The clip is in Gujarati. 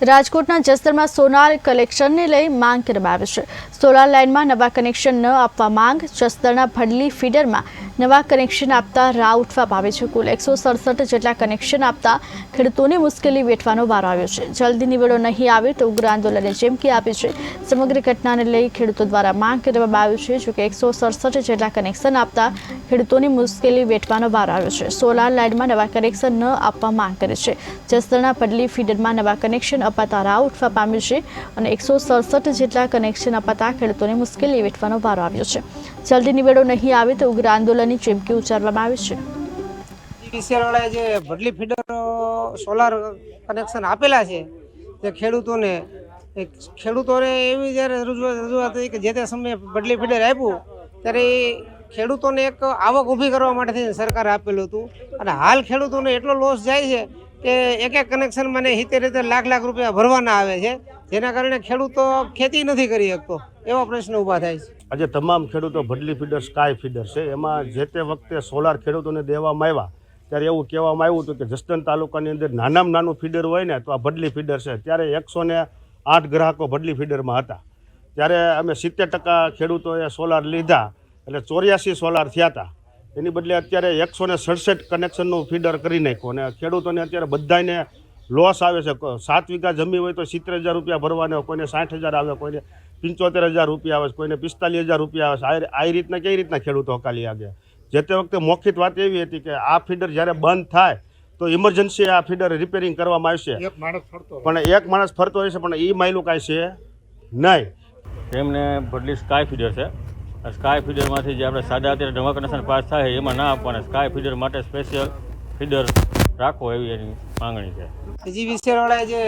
રાજકોટના જસ્તરમાં સોનાર કલેક્શનને લઈ માંગ કરવામાં આવી છે. સોલાર લાઇનમાં નવા કનેક્શન ન આપવા માંગ જસદણના ભડલી ફીડરમાં નવા કનેક્શન આપતા રાહ ઉઠવા આવે છે કુલ એકસો સડસઠ જેટલા કનેક્શન આપતા ખેડૂતોની મુશ્કેલી વેઠવાનો વારો આવ્યો છે. જલ્દી નિવેડો નહીં આવે તો ઉગ્ર આંદોલને ચીમકી આપી છે. સમગ્ર ઘટનાને લઈ ખેડૂતો દ્વારા માંગ કરવામાં આવી છે, જોકે એકસો સડસઠ જેટલા કનેક્શન આપતા ખેડૂતોની મુશ્કેલી વેઠવાનો વારો આવ્યો છે. સોલાર લાઇનમાં નવા કનેક્શન ન આપવા માંગ કરે છે. જસદણા પડલી ફીડરમાં નવા કનેક્શન અપાતા રાહ ઉઠવા પામ્યું છે અને એકસો સડસઠ જેટલા કનેક્શન અપાતા ખેડૂતોને મુશ્કેલી વેઠવાનો વારો આવ્યો છે. જલ્દી નિવેડો નહીં આવે તો ઉગ્ર આંદોલનની ચીમકી ઉચ્ચારવામાં આવી છે. ડીસીએલવાળાએ જે ભડલી ફીડર સોલાર કનેક્શન આપેલા છે તે ખેડૂતોને ખેડૂતોને એવી જ્યારે રજૂઆત હતી કે જે તે સમયે બદલી ફીડર આપ્યું, ત્યારે એ ખેડૂતોને એક આવક ઊભી કરવા માટે થઈને સરકારે આપેલું હતું. અને હાલ ખેડૂતોને એટલો લોસ જાય છે કે એક એક કનેક્શન મને હિતેર રીતે લાખ લાખ રૂપિયા ભરવાના આવે છે. જેના કારણે ખેડૂતો ખેતી નથી કરી શકતો, એવા પ્રશ્ન ઊભા થાય છે. આજે તમામ ખેડૂતો ભડલી ફીડર સ્કાય ફીડર છે. એમાં જે તે વખતે સોલાર ખેડૂતોને દેવામાં આવ્યા, ત્યારે એવું કહેવામાં આવ્યું હતું કે જસદન તાલુકાની અંદર નાનામાં નાનું ફીડર હોય ને, તો આ ભડલી ફીડર છે. ત્યારે એકસો ને આઠ ગ્રાહકો ભડલી ફીડરમાં હતા. ત્યારે અમે સિત્તેર ટકા ખેડૂતોએ સોલાર લીધા, એટલે ચોર્યાસી સોલાર થયા હતા. એની બદલે અત્યારે એકસો ને સડસઠ કનેક્શનનું ફીડર કરી નાખ્યું અને ખેડૂતોને અત્યારે બધાને લોસ આવે છે. સાત વીઘા જમી હોય તો સિત્તેર હજાર રૂપિયા ભરવાના હોય. કોઈને સાઠ હજાર આવે કોઈને પંચોતેર હજાર રૂપિયા આવે છે કોઈને પિસ્તાલીસ હજાર રૂપિયા આવે. છે આ રીતના કઈ રીતના ખેડૂતો હકાલી આગે? જે તે વખતે મૌખિક વાત એવી હતી કે આ ફીડર જ્યારે બંધ થાય તો ઇમરજન્સી આ ફીડર રિપેરિંગ કરવામાં આવશે. પણ એક માણસ ફરતો રહેશે પણ એ માયલું કાંઈ છે નહીં. તેમને ભડલી સ્કાય ફીડર છે. સ્કાય ફીડરમાંથી જે આપણે સાદા અત્યારે નવા કનેક્શન પાસ થાય એમાં ના આપવાના. સ્કાય ફીડર માટે સ્પેશિયલ ફીડર રાખો એવી એની માંગણી છે. જીવીસીએલવાળાએ જે